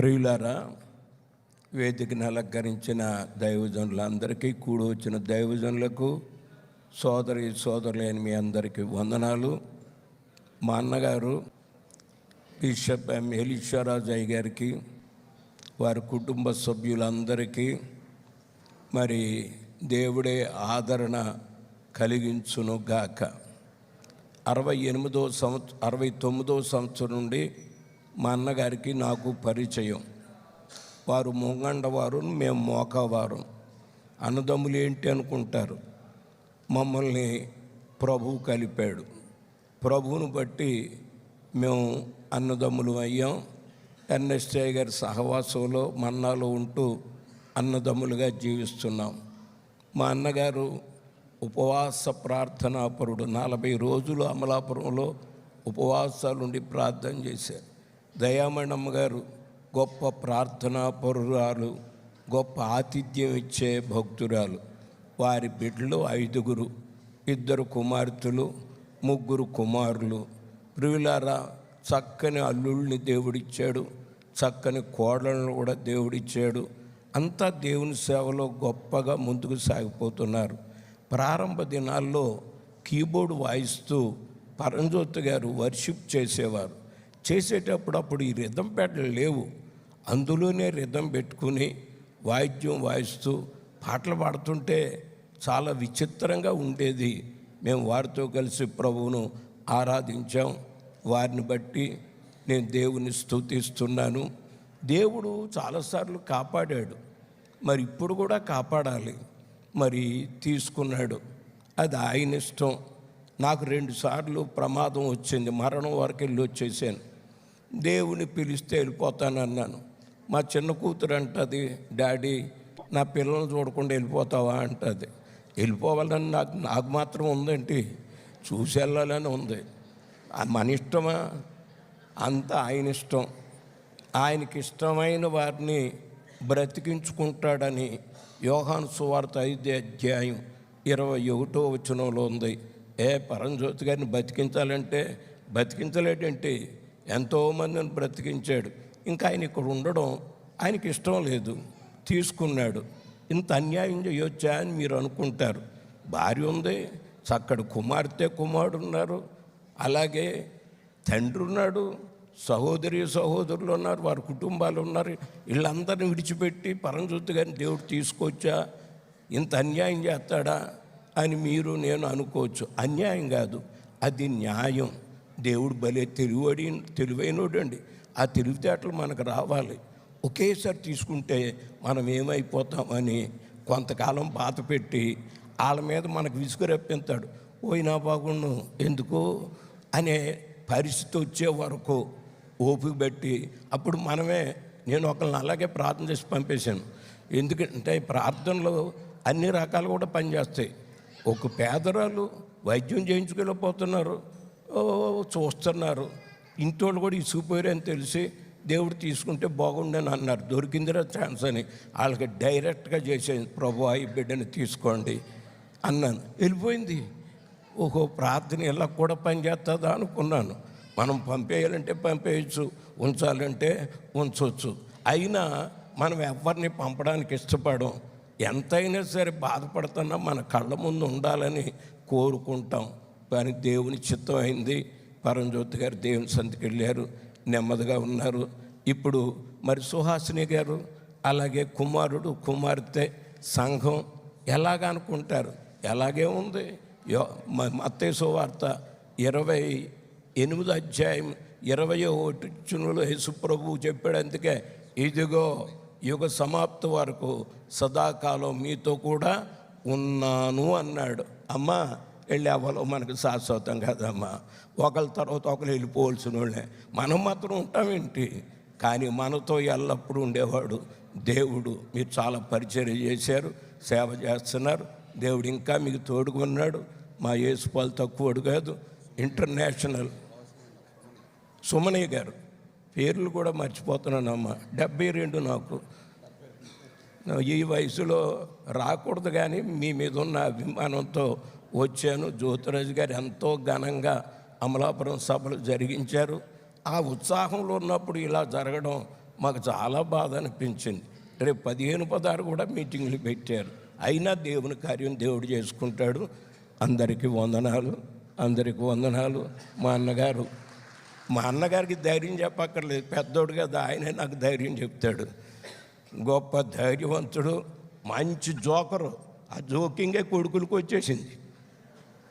ప్రియులారా వేదికను అలంకరించిన దైవజనులందరికీ కూడి వచ్చిన దైవజనులకు సోదరి సోదరులైన మీ అందరికీ వందనాలు. మా అన్నగారు బిషప్ ఎం. ఎలీశ్వరరాజు అయ్య గారికి వారి కుటుంబ సభ్యులందరికీ మరి దేవుడే ఆదరణ కలిగించును గాక అరవై ఎనిమిదో సంవత్సరం అరవై తొమ్మిదో సంవత్సరం నుండి మా అన్నగారికి నాకు పరిచయం. వారు మొంగండవారు మేము మోకవారు. అన్నదమ్ములు ఏంటి అనుకుంటారు? మమ్మల్ని ప్రభువు కలిపాడు. ప్రభువును బట్టి మేము అన్నదమ్ములు అయ్యాం. ఎన్ఎస్ఐ గారి సహవాసంలో మన్నాలో ఉంటూ అన్నదమ్ములుగా జీవిస్తున్నాం. మా అన్నగారు ఉపవాస ప్రార్థనాపరుడు. నలభై రోజులు అమలాపురంలో ఉపవాసాలుండి ప్రార్థన చేశారు. దయామణమ్మ గారు గొప్ప ప్రార్థనా పరురాలు గొప్ప ఆతిథ్యం ఇచ్చే భక్తురాలు. వారి బిడ్డలు ఐదుగురు ఇద్దరు కుమార్తెలు ముగ్గురు కుమారులు. ప్రియులారా చక్కని అల్లుల్ని దేవుడిచ్చాడు. చక్కని కోడలను కూడా దేవుడిచ్చాడు. అంతా దేవుని సేవలో గొప్పగా ముందుకు సాగిపోతున్నారు. ప్రారంభ దినాల్లో కీబోర్డ్ వాయిస్తూ పరంజ్యోతి గారు వర్షిప్ చేసేవారు. చేసేటప్పుడు అప్పుడు ఈ రిధం పెట్టలు లేవు. అందులోనే రిధం పెట్టుకుని వాయిద్యం వాయిస్తూ పాటలు పాడుతుంటే చాలా విచిత్రంగా ఉండేది. మేము వారితో కలిసి ప్రభువును ఆరాధించాం. వారిని బట్టి నేను దేవుని స్థుతిస్తున్నాను దేవుడు చాలాసార్లు కాపాడాడు. మరి ఇప్పుడు కూడా కాపాడాలి. మరి తీసుకున్నాడు. అది ఆయన ఇష్టం. నాకు రెండుసార్లు ప్రమాదం వచ్చింది. మరణం వరకు వెళ్ళి వచ్చేసాను. దేవుని పిలిస్తే వెళ్ళిపోతానన్నాను. మా చిన్న కూతురు అంటుంది డాడీ నా పిల్లల్ని చూడకుండా వెళ్ళిపోతావా? అంటుంది. వెళ్ళిపోవాలని నాకు నాకు మాత్రం ఉందండి చూసి వెళ్ళాలని ఉంది మన ఇష్టమా? అంతా ఆయన ఇష్టం. ఆయనకి ఇష్టమైన వారిని బ్రతికించుకుంటాడని యోహాను సువార్త ఐదు అధ్యాయం ఇరవై ఒకటో వచనంలో ఉంది. ఏ పరంజ్యోతి గారిని బతికించాలంటే బతికించలేడంటే? ఎంతోమందిని బ్రతికించాడు. ఇంకా ఆయన ఇక్కడ ఉండడం ఆయనకి ఇష్టం లేదు. తీసుకున్నాడు. ఇంత అన్యాయం చేయొచ్చా అని మీరు అనుకుంటారు. భార్య ఉంది. చక్కటి కుమార్తె కుమారుడు ఉన్నారు. అలాగే తండ్రి ఉన్నాడు. సహోదరి సహోదరులు ఉన్నారు. వారి కుటుంబాలు ఉన్నారు. వీళ్ళందరిని విడిచిపెట్టి పరంజ్యోతి గారిని దేవుడు తీసుకొచ్చా? ఇంత అన్యాయం చేస్తాడా? అని మీరు నేను అనుకోవచ్చు. అన్యాయం కాదు. అది న్యాయం. దేవుడు భలే తెలివడి తెలివైనోడండి. ఆ తెలివితేటలు మనకు రావాలి. ఒకేసారి తీసుకుంటే మనం ఏమైపోతామని కొంతకాలం బాధ పెట్టి వాళ్ళ మీద మనకు విసుగు పోయినా బాగుండు ఎందుకు? అనే పరిస్థితి వచ్చే వరకు ఓపిక పెట్టి అప్పుడు మనమే నేను ఒకరిని అలాగే ప్రార్థన చేసి పంపేశాను. ఎందుకంటే ప్రార్థనలో అన్ని రకాలు కూడా పనిచేస్తాయి. ఒక పేదరాలు వైద్యం చేయించుకెళ్ళిపోతున్నారు చూస్తున్నారు. ఇంటోళ్ళు కూడా ఇసుకుపోయారని తెలిసి దేవుడు తీసుకుంటే బాగుండని అన్నారు. దొరికిందిరా ఛాన్స్ అని. వాళ్ళకి డైరెక్ట్గా చేసేది ప్రభు ఈ బిడ్డని తీసుకోండి అన్నాను. వెళ్ళిపోయింది. ఓహో ప్రార్థన ఇలా కూడా పనిచేస్తుందా అనుకున్నాను. మనం పంపేయాలంటే పంపేయచ్చు. ఉంచాలంటే ఉంచవచ్చు అయినా మనం ఎవరిని పంపడానికి ఇష్టపడం ఎంతైనా సరే బాధపడుతున్నా మన కళ్ళ ముందు ఉండాలని కోరుకుంటాం. కానీ దేవుని చిత్తం అయింది. పరంజ్యోతి గారు దేవుని సంతికి వెళ్ళారు. నెమ్మదిగా ఉన్నారు. ఇప్పుడు మరి సుహాసిని గారు అలాగే కుమారుడు కుమార్తె సంఘం ఎలాగ అనుకుంటారు? ఎలాగే ఉంది? యో మత్తేసు వార్త ఇరవై ఎనిమిది అధ్యాయం ఇరవై ఒకటి చునులో యేసుప్రభు చెప్పాడు. అందుకే ఇదిగో యుగ సమాప్తి వరకు సదాకాలం మీతో కూడా ఉన్నాను అన్నాడు. అమ్మా వెళ్ళి అవ్వలో మనకు శాశ్వతం కదమ్మా. ఒకళ్ళ తర్వాత ఒకరు వెళ్ళిపోవాల్సిన వాళ్ళే మనం మాత్రం ఉంటామేంటి కానీ మనతో ఎల్లప్పుడూ ఉండేవాడు దేవుడు. మీరు చాలా పరిచయం చేశారు సేవ చేస్తున్నారు. దేవుడు ఇంకా మీకు తోడుకున్నాడు మా యేసుపాలు తక్కువడు కాదు. ఇంటర్నేషనల్. సుమనయ్య గారు పేర్లు కూడా మర్చిపోతున్నానమ్మా. డెబ్బై రెండు నాకు. ఈ వయసులో రాకూడదు కానీ మీ మీద ఉన్న అభిమానంతో వచ్చాను. జ్యోతిరాజు గారు ఎంతో ఘనంగా అమలాపురం సభలు జరిగించారు. ఆ ఉత్సాహంలో ఉన్నప్పుడు ఇలా జరగడం మాకు చాలా బాధ అనిపించింది. రేపు పదిహేను పదహారు కూడా మీటింగ్లు పెట్టారు. అయినా దేవుని కార్యం దేవుడు చేసుకుంటాడు. అందరికీ వందనాలు అందరికీ వందనాలు. మా అన్నగారు మా అన్నగారికి ధైర్యం చెప్పక్కర్లేదు. పెద్దోడు కదా ఆయనే నాకు ధైర్యం చెప్తాడు. గొప్ప ధైర్యవంతుడు మంచి జోకరు. ఆ జోకింగే కొడుకులకు వచ్చేసింది.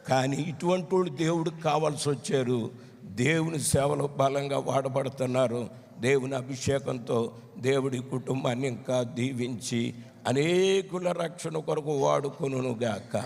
కానీ ఇటువంటి వాళ్ళు దేవుడికి కావాల్సి వచ్చారు. దేవుని సేవలో బలంగా వాడబడుతున్నారు. దేవుని అభిషేకంతో దేవుడి కుటుంబాన్ని ఇంకా దీవించి అనేకుల రక్షణ కొరకు వాడుకొనుగాక